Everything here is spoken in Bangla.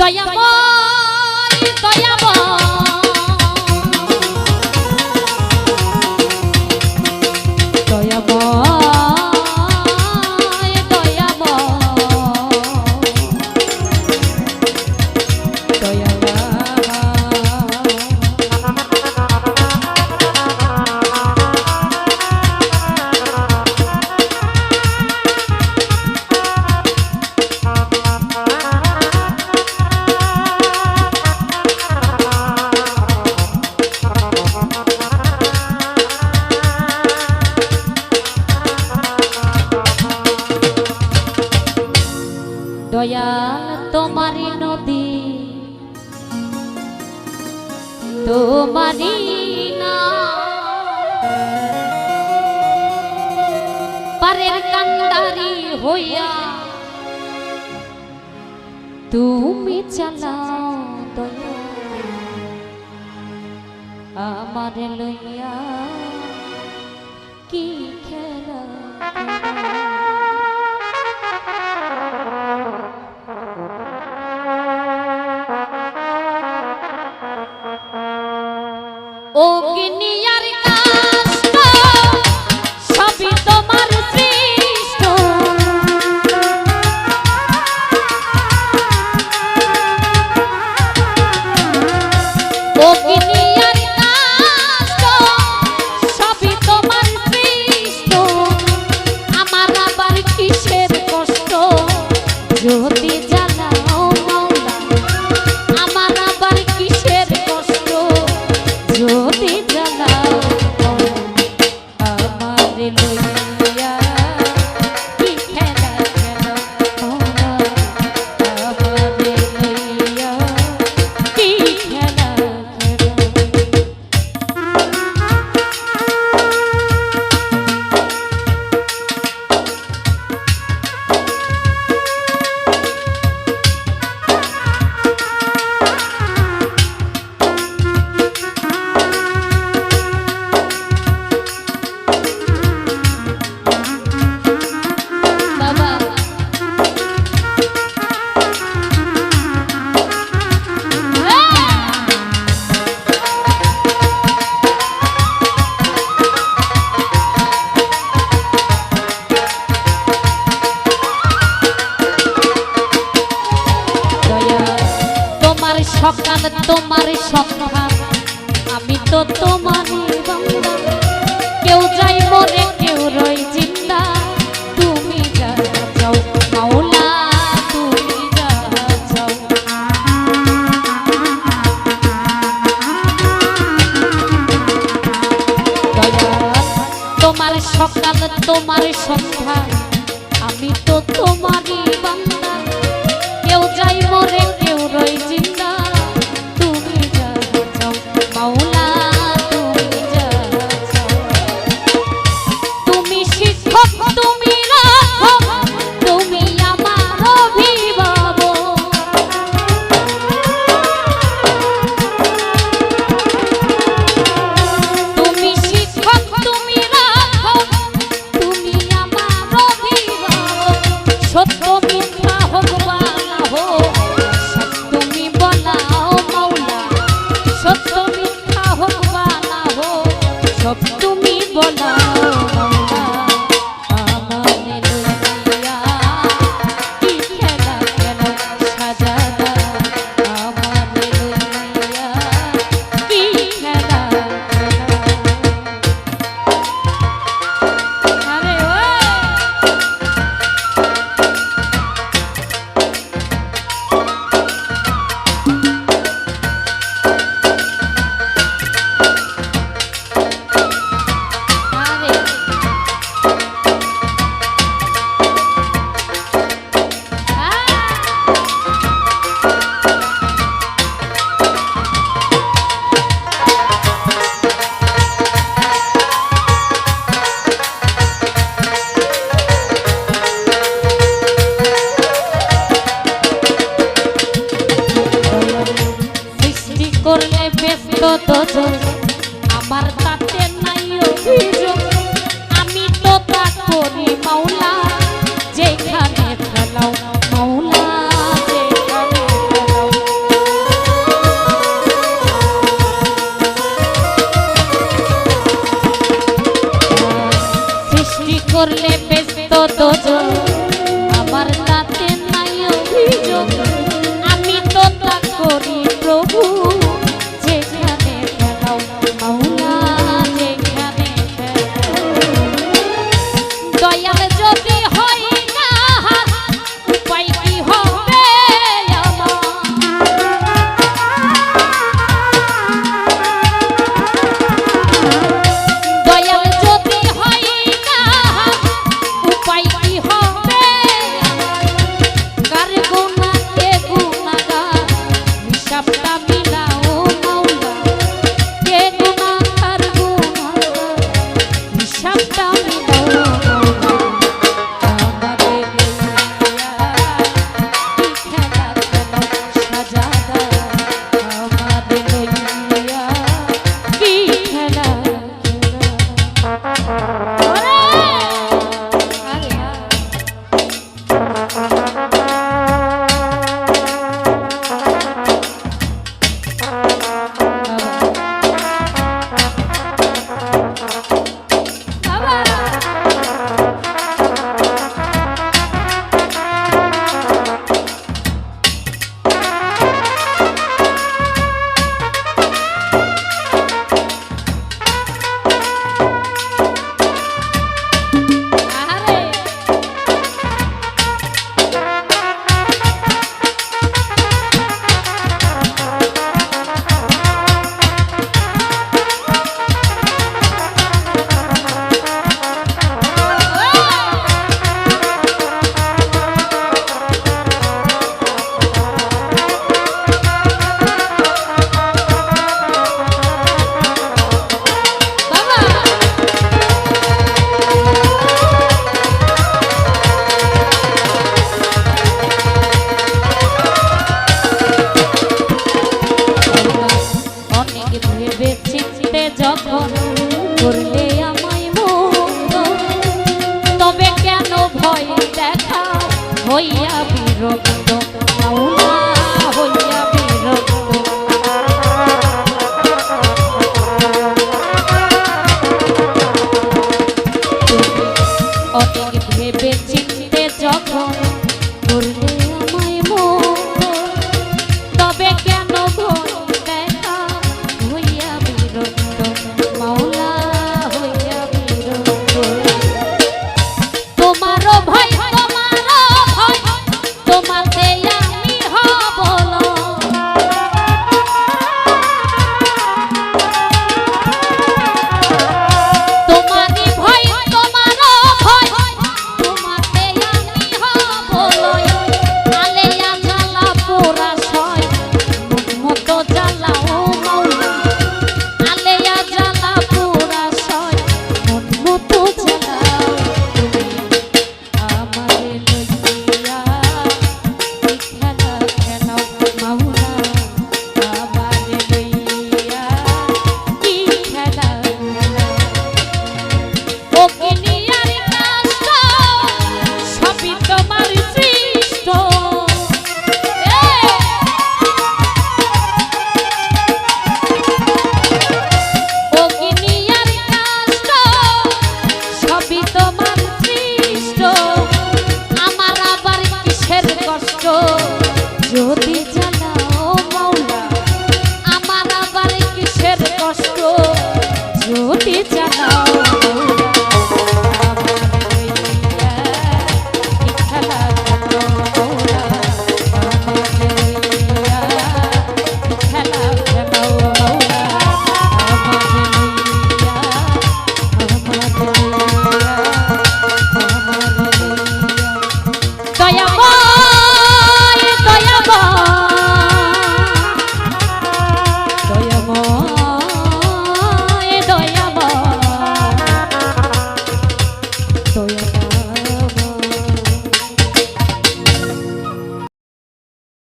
দয়াময় দয়া তারি হইয়া তুমি চালাও দয়া। আমার লইয়া কি খেলা? সকাল তোমার সন্ধান আমি তো তোমার কেউ যাই মনে, কেউ রই চিন্তা। তুমি যাও তুমি যাও তোমার সকাল, তোমার সন্ধ্যা। আমি তো তোমারই পেস্ত তো আমার তা up. me give